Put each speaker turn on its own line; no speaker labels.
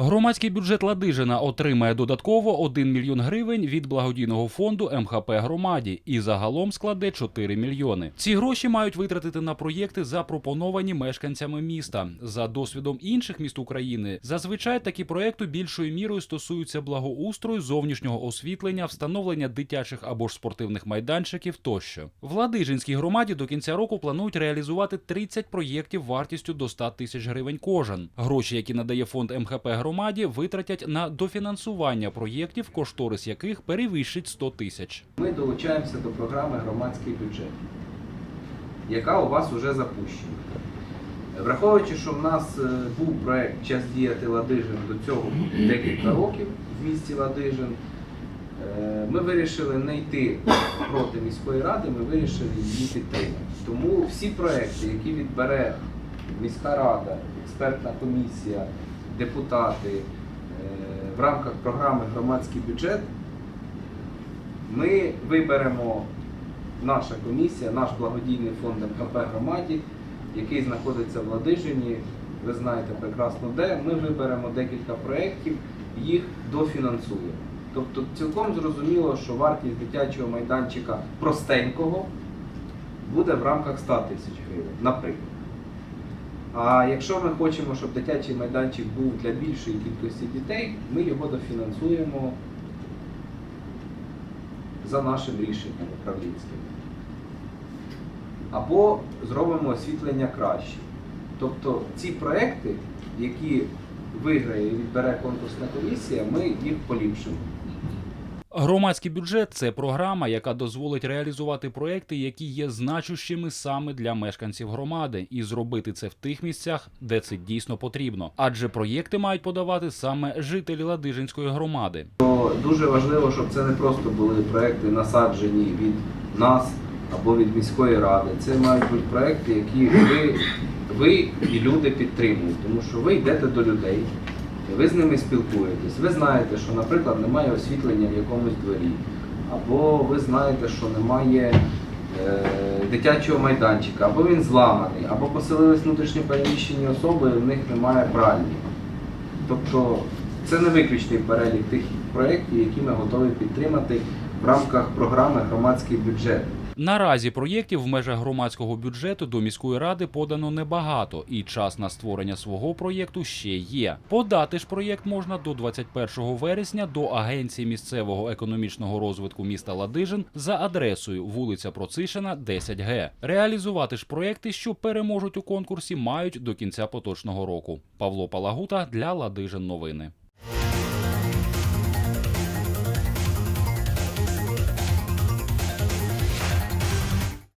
Громадський бюджет Ладижина отримає додатково 1 мільйон гривень від благодійного фонду МХП громаді і загалом складе 4 мільйони. Ці гроші мають витратити на проєкти, запропоновані мешканцями міста. За досвідом інших міст України, зазвичай такі проекти більшою мірою стосуються благоустрою, зовнішнього освітлення, встановлення дитячих або ж спортивних майданчиків тощо. В Ладижинській громаді до кінця року планують реалізувати 30 проєктів вартістю до 100 тисяч гривень кожен. Гроші, які надає фонд МХП громаді, витратять на дофінансування проєктів, кошторис яких перевищить 100 тисяч.
Ми долучаємося до програми громадський бюджет, яка у вас вже запущена. Враховуючи, що в нас е, був проект Час діяти Ладижин до цього декілька років в місті Ладижин, е, ми вирішили не йти проти міської ради, ми вирішили її підтримати. Тому всі проекти, які відбере міська рада, експертна комісія, депутати е, в рамках програми громадський бюджет, ми виберемо, наша комісія, наш благодійний фонд МКП громаді, який знаходиться в Ладижині, ви знаєте прекрасно де. Ми виберемо декілька проєктів, їх дофінансуємо. Тобто цілком зрозуміло, що вартість дитячого майданчика простенького буде в рамках 100 тисяч гривень, наприклад. А якщо ми хочемо, щоб дитячий майданчик був для більшої кількості дітей, ми його дофінансуємо за нашим рішенням управлінським. Або зробимо освітлення краще. Тобто ці проекти, які виграє і відбере конкурсна комісія, ми їх поліпшимо.
Громадський бюджет це програма, яка дозволить реалізувати проекти, які є значущими саме для мешканців громади, і зробити це в тих місцях, де це дійсно потрібно. Адже проєкти мають подавати саме жителі Ладижинської громади.
Дуже важливо, щоб це не просто були проекти насаджені від нас або від міської ради. Це мають бути проекти, які ви, ви і люди підтримують, тому що ви йдете до людей. Ви з ними спілкуєтесь. Ви знаєте, що, наприклад, немає освітлення в якомусь дворі, або ви знаєте, що немає е, дитячого майданчика, або він зламаний, або поселились внутрішньо переміщені особи, і в них немає пральні. Тобто це не виключний перелік тих проєктів, які ми готові підтримати в рамках програми громадський бюджет.
Наразі проєктів в межах громадського бюджету до міської ради подано небагато, і час на створення свого проєкту ще є. Подати ж проєкт можна до 21 вересня до Агенції місцевого економічного розвитку міста Ладижин за адресою вулиця Процишина, 10Г. Реалізувати ж проєкти, що переможуть у конкурсі, мають до кінця поточного року. Павло Палагута для Ладижин новини.